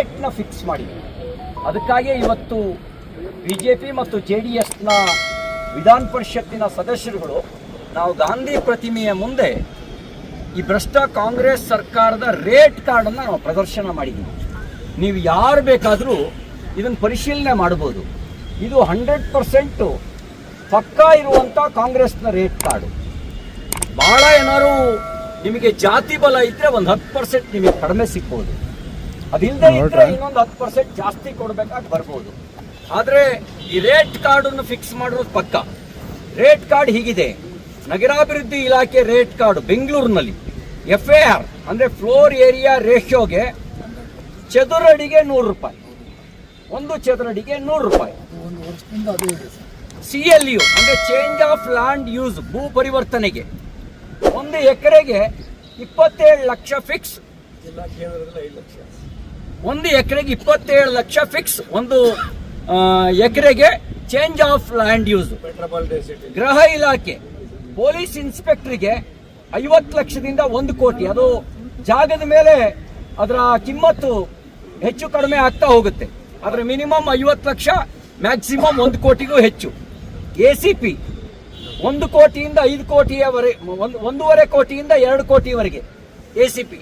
ರೇಟ್ನ fix ಮಾಡಿದೆ ಅದಕ್ಕಾಗಿಯೇ ಇವತ್ತು ಬಿ ಜೆ ಪಿ ಮತ್ತು ಜೆ ಡಿ ಎಸ್ನ ವಿಧಾನ ಪರಿಷತ್ತಿನ ಸದಸ್ಯರುಗಳು, ನಾವು ಗಾಂಧಿ ಪ್ರತಿಮೆಯ ಮುಂದೆ ಈ ಭ್ರಷ್ಟ ಕಾಂಗ್ರೆಸ್ ಸರ್ಕಾರದ ರೇಟ್ ಕಾರ್ಡನ್ನು ನಾವು ಪ್ರದರ್ಶನ ಮಾಡಿದ್ದೀವಿ ನೀವು ಯಾರು ಬೇಕಾದರೂ ಇದನ್ನು ಪರಿಶೀಲನೆ ಮಾಡ್ಬೋದು. ಇದು ಹಂಡ್ರೆಡ್ ಪರ್ಸೆಂಟು ಪಕ್ಕಾ ಇರುವಂಥ ಕಾಂಗ್ರೆಸ್ನ ರೇಟ್ ಕಾರ್ಡು. ಭಾಳ ಏನಾದ್ರು ನಿಮಗೆ ಜಾತಿ ಬಲ ಇದ್ರೆ ಒಂದು ಹತ್ತು ಪರ್ಸೆಂಟ್ ನಿಮಗೆ ಕಡಿಮೆ ಸಿಗ್ಬೋದು. ಅದಿಲ್ಲದೆ ಇದ್ರೆ ಇನ್ನೊಂದು ಹತ್ತು ಪರ್ಸೆಂಟ್ ಜಾಸ್ತಿ ಕೊಡಬೇಕಾಗಿ ಬರ್ಬೋದು. ಆದರೆ ಈ ರೇಟ್ ಕಾರ್ಡನ್ನು ಫಿಕ್ಸ್ ಮಾಡೋದು ಪಕ್ಕ. ರೇಟ್ ಕಾರ್ಡ್ ಹೀಗಿದೆ. ನಗರಾಭಿವೃದ್ಧಿ ಇಲಾಖೆ ರೇಟ್ ಕಾರ್ಡ್ ಬೆಂಗಳೂರಿನಲ್ಲಿ. ಎಫ್ ಎ ಆರ್ ಅಂದರೆ ಫ್ಲೋರ್ ಏರಿಯಾ ರೇಷಿಯೋಗೆ ಚದುರಡಿಗೆ ನೂರು ರೂಪಾಯಿ. ಒಂದು ಚದುರಡಿಗೆ ನೂರು ರೂಪಾಯಿ. ಒಂದು ವರ್ಷದಿಂದ ಅದೇ ಇದೆ ಸರ್ ಸಿ ಎಲ್ ಯು ಅಂದರೆ ಚೇಂಜ್ ಆಫ್ ಲ್ಯಾಂಡ್ ಯೂಸ್ ಭೂ ಪರಿವರ್ತನೆಗೆ. ಒಂದು ಎಕರೆಗೆ ಇಪ್ಪತ್ತೇಳು ಲಕ್ಷ ಫಿಕ್ಸ್ ಇಲ್ಲ ಕೇಂದ್ರದಲ್ಲಿ ಐದು ಲಕ್ಷ. ಒಂದು ಎಕರೆಗೆ ಇಪ್ಪತ್ತೇಳು ಲಕ್ಷ ಫಿಕ್ಸ್ ಒಂದು ಎಕರೆಗೆ ಚೇಂಜ್ ಆಫ್ ಲ್ಯಾಂಡ್ ಯೂಸ್ ಗೃಹ ಇಲಾಖೆ, ಪೊಲೀಸ್ ಇನ್ಸ್ಪೆಕ್ಟರ್ಗೆ ಐವತ್ತು ಲಕ್ಷದಿಂದ ಒಂದು ಕೋಟಿ. ಅದು ಜಾಗದ ಮೇಲೆ ಅದರ ಕಿಮ್ಮತ್ತು ಹೆಚ್ಚು ಕಡಿಮೆ ಆಗ್ತಾ ಹೋಗುತ್ತೆ. ಅದರ ಮಿನಿಮಮ್ ಐವತ್ತು ಲಕ್ಷ ಮ್ಯಾಕ್ಸಿಮಮ್ ಒಂದು ಕೋಟಿಗೂ ಹೆಚ್ಚು. ಎ ಸಿ ಪಿ ಒಂದು ಕೋಟಿಯಿಂದ ಐದು ಕೋಟಿಯವರೆ, ಒಂದು, ಒಂದೂವರೆ ಕೋಟಿಯಿಂದ ಎರಡು ಕೋಟಿವರೆಗೆ. A C P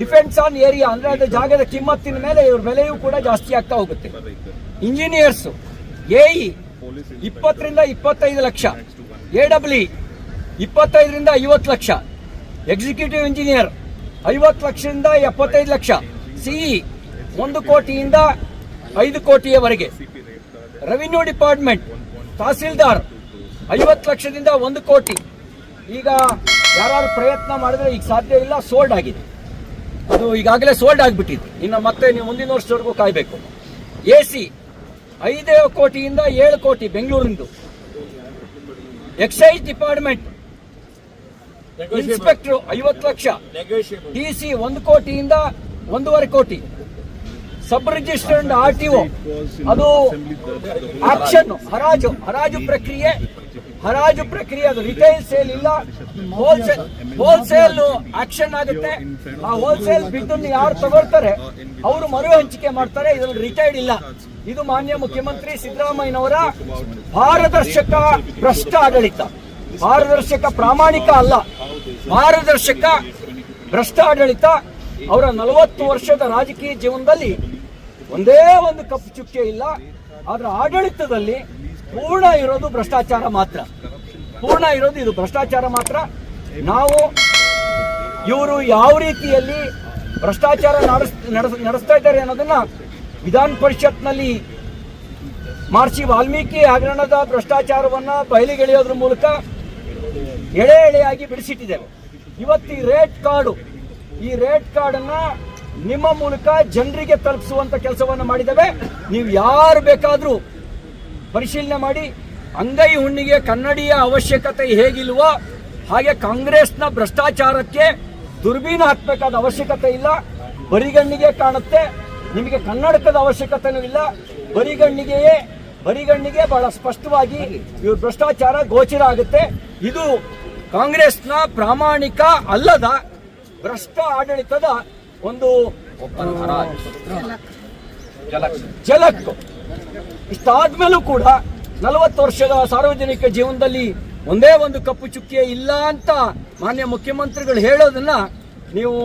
depends on area ಅಂದ್ರೆ ಅದು ಜಾಗದ ಕಿಮ್ಮತ್ತಿನ ಮೇಲೆ ಇವ್ರ ಬೆಲೆಯೂ ಕೂಡ ಜಾಸ್ತಿ ಆಗ್ತಾ ಹೋಗುತ್ತೆ. ಇಂಜಿನಿಯರ್ಸ್ ಎಇ ಇಪ್ಪತ್ತರಿಂದ ಇಪ್ಪತ್ತೈದು ಲಕ್ಷ. ಎ ಡಬ್ಲ್ಯೂ ಇಪ್ಪತ್ತೈದರಿಂದ ಐವತ್ತು ಲಕ್ಷ. ಎಕ್ಸಿಕ್ಯೂಟಿವ್ ಇಂಜಿನಿಯರ್ ಐವತ್ತು ಲಕ್ಷದಿಂದ ಎಪ್ಪತ್ತೈದು ಲಕ್ಷ. ಸಿಇ ಒಂದು ಕೋಟಿಯಿಂದ ಐದು ಕೋಟಿಯವರೆಗೆ. ರೆವಿನ್ಯೂ ಡಿಪಾರ್ಟ್ಮೆಂಟ್ ತಹಸೀಲ್ದಾರ್, ಐವತ್ತು ಲಕ್ಷದಿಂದ ಒಂದು ಕೋಟಿ. ಈಗ ಯಾರು ಪ್ರಯತ್ನ ಮಾಡಿದ್ರೆ ಈಗ ಸಾಧ್ಯ ಇಲ್ಲ ಸೋಲ್ಡ್ ಆಗಿದೆ. ಅದು ಈಗಾಗಲೇ ಸೋಲ್ಡ್ ಆಗಿಬಿಟ್ಟಿದೆ. ಇನ್ನು ಮತ್ತೆ ನೀವು ಮುಂದಿನ ವರ್ಷದವರೆಗೂ ಕಾಯಬೇಕು. ಎ ಸಿ ಐದೇ ಕೋಟಿಯಿಂದ ಏಳು ಕೋಟಿ ಬೆಂಗಳೂರಿಂದು. ಎಕ್ಸೈಸ್ ಡಿಪಾರ್ಟ್ಮೆಂಟ್ ಇನ್ಸ್ಪೆಕ್ಟರ್ ಐವತ್ತು ಲಕ್ಷ. ಟಿ ಡಿ ಸಿ ಒಂದು ಕೋಟಿಯಿಂದ ಒಂದೂವರೆ ಕೋಟಿ. Sub registered R T O ಅದು ಆಕ್ಷನ್ ಹರಾಜು ಹರಾಜು ಪ್ರಕ್ರಿಯೆ. ಹರಾಜು ಪ್ರಕ್ರಿಯೆ ಅದು ರಿಟೈಲ್ ಸೇಲ್ ಇಲ್ಲ. ಹೋಲ್ಸೇಲ್ ಹೋಲ್ಸೇಲ್ ಆಕ್ಷನ್ ಆಗುತ್ತೆ. ಆ ಹೋಲ್ಸೇಲ್ ಬಿದ್ದನ್ನು ಯಾರು ತಗೊಳ್ತಾರೆ, ಅವರು ಮರು ಹಂಚಿಕೆ ಮಾಡ್ತಾರೆ, ಇದರಲ್ಲಿ ರಿಟೈರ್ಡ್ ಇಲ್ಲ. ಇದು ಮಾನ್ಯ ಮುಖ್ಯಮಂತ್ರಿ ಸಿದ್ದರಾಮಯ್ಯನವರ ಪಾರದರ್ಶಕ ಭ್ರಷ್ಟ ಆಡಳಿತ. ಪಾರದರ್ಶಕ ಪ್ರಾಮಾಣಿಕ ಅಲ್ಲ, ಪಾರದರ್ಶಕ ಭ್ರಷ್ಟ ಆಡಳಿತ. ಅವರ ನಲವತ್ತು ವರ್ಷದ ರಾಜಕೀಯ ಜೀವನದಲ್ಲಿ ಒಂದೇ ಒಂದು ಕಪ್ಪು ಚುಕ್ಕೆ ಇಲ್ಲ ಅದರ ಆಡಳಿತದಲ್ಲಿ ಪೂರ್ಣ ಇರೋದು ಭ್ರಷ್ಟಾಚಾರ ಮಾತ್ರ. ಪೂರ್ಣ ಇರೋದು ಇದು ಭ್ರಷ್ಟಾಚಾರ ಮಾತ್ರ. ನಾವು ಇವರು ಯಾವ ರೀತಿಯಲ್ಲಿ ಭ್ರಷ್ಟಾಚಾರ ನಡೆಸ್, ನಡೆಸ್- ನಡೆಸ್ತಾ ಇದ್ದಾರೆ ಅನ್ನೋದನ್ನ ವಿಧಾನ ಪರಿಷತ್ನಲ್ಲಿ ಮಹರ್ಷಿ ವಾಲ್ಮೀಕಿ ಹಗರಣದ ಭ್ರಷ್ಟಾಚಾರವನ್ನ ಬಯಲಿಗೆಳೆಯೋದ್ರ ಮೂಲಕ ಎಳೆ ಎಳೆಯಾಗಿ ಬಿಡಿಸಿಟ್ಟಿದ್ದೇವೆ ಇವತ್ತು ಈ ರೇಟ್ ಕಾರ್ಡು, ಈ ರೇಟ್ ಕಾರ್ಡನ್ನು ನಿಮ್ಮ ಮೂಲಕ ಜನರಿಗೆ ತಲುಪಿಸುವಂತ ಕೆಲಸವನ್ನು ಮಾಡಿದ್ದೇವೆ ನೀವು ಯಾರು ಬೇಕಾದರೂ ಪರಿಶೀಲನೆ ಮಾಡಿ ಅಂಗೈ ಹುಣ್ಣಿಗೆ ಕನ್ನಡಿಯ ಅವಶ್ಯಕತೆ ಹೇಗಿಲ್ವೋ ಹಾಗೆ ಕಾಂಗ್ರೆಸ್ನ ಭ್ರಷ್ಟಾಚಾರಕ್ಕೆ ದುರ್ಬೀನ ಹಾಕಬೇಕಾದ ಅವಶ್ಯಕತೆ ಇಲ್ಲ. ಬರಿಗಣ್ಣಿಗೆ ಕಾಣುತ್ತೆ. ನಿಮಗೆ ಕನ್ನಡಕದ ಅವಶ್ಯಕತೆನೂ ಇಲ್ಲ. ಬರಿಗಣ್ಣಿಗೆಯೇ ಬರಿಗಣ್ಣಿಗೆ ಬಹಳ ಸ್ಪಷ್ಟವಾಗಿ ಇವ್ರ ಭ್ರಷ್ಟಾಚಾರ ಗೋಚರ ಆಗುತ್ತೆ. ಇದು ಕಾಂಗ್ರೆಸ್ನ ಪ್ರಾಮಾಣಿಕ ಅಲ್ಲದ ಭ್ರಷ್ಟ ಆಡಳಿತದ ಒಂದು ಜಲಕ್ ಇಷ್ಟಾದ್ಮೇಲೂ ಕೂಡ ನಲವತ್ತು ವರ್ಷದ ಸಾರ್ವಜನಿಕ ಜೀವನದಲ್ಲಿ ಒಂದೇ ಒಂದು ಕಪ್ಪು ಚುಕ್ಕೆ ಇಲ್ಲ ಅಂತ ಮಾನ್ಯ ಮುಖ್ಯಮಂತ್ರಿಗಳು ಹೇಳೋದನ್ನ ನೀವು